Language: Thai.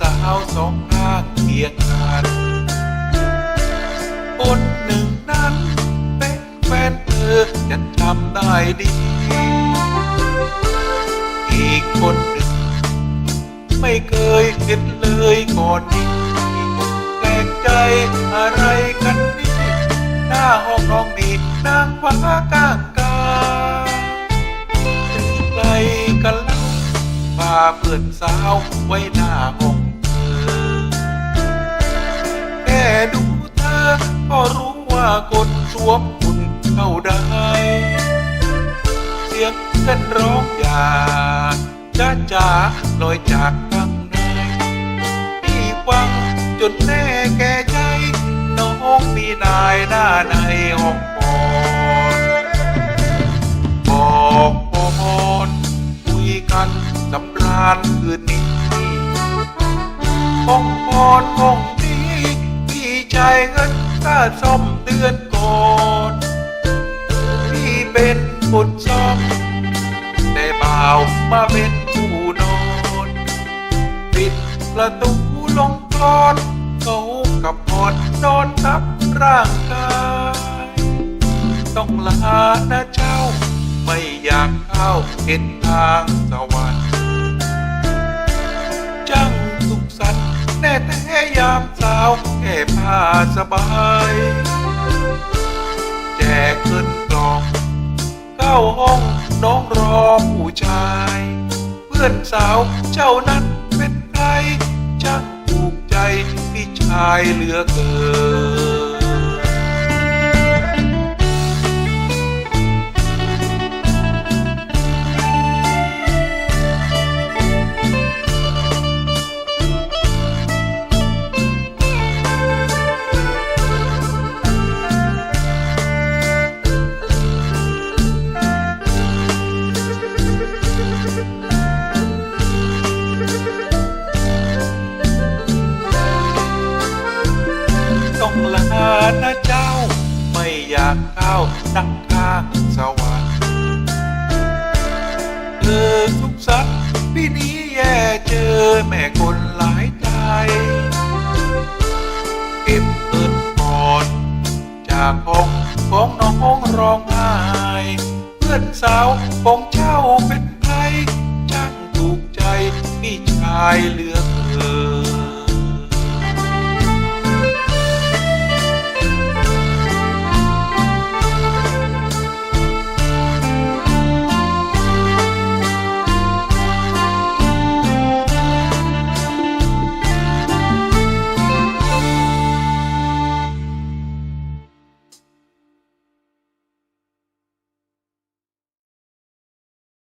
สาวสองข้างเคียงกันคนหนึ่งนั้นเป็นแฟนเธอจะทำได้ดี อีกคนหนึ่ง ไม่เคยเห็นเลยก่อนนี้แปลกใจอะไรกันนี่หน้าห้องน้องนี่นางฟ้ากลาง เพื่อนสาวไว้หน้าห้องเธอแค่ดูเธอก็รู้ว่าคนสวมหุ่นเข้าได้ เสียงเพื่อนร้องอย่าจ้าจ้าลอยจากข้างในพี่ฟังจนแน่ำราญคืนนี้ห้องพรห้องนี้พี่จ่ายเงินค่าซ่อมเดือนก่อนพี่เป็นคนซ่อมแต่บ่าวมาเป็นผู้นอนปิดประตูลงกรอนเขากับพอดนอนทับร่างกายต้องลานะเจ้า ไม่อยากเข้าเห็นทางสวรรค์ ยามสาวแค่ผ้าสบาย แจกเงินกล่อง เข้าห้องน้องรอผู้ชาย เพื่อนสาวเจ้านั้นเป็นใครจังถูกใจพี่ชายเหลือเกิน นะเจ้า ไม่อยากเข้าดังข้างสวรรค์เธอทุกสัตว์ปีนี้แย่เจอแม่คนหลายใจเก็บเงินก่อนจากห้องของน้องร้องไห้เพื่อนสาวของเจ้าเป็นใครช่างถูกใจพี่ชายเหลือ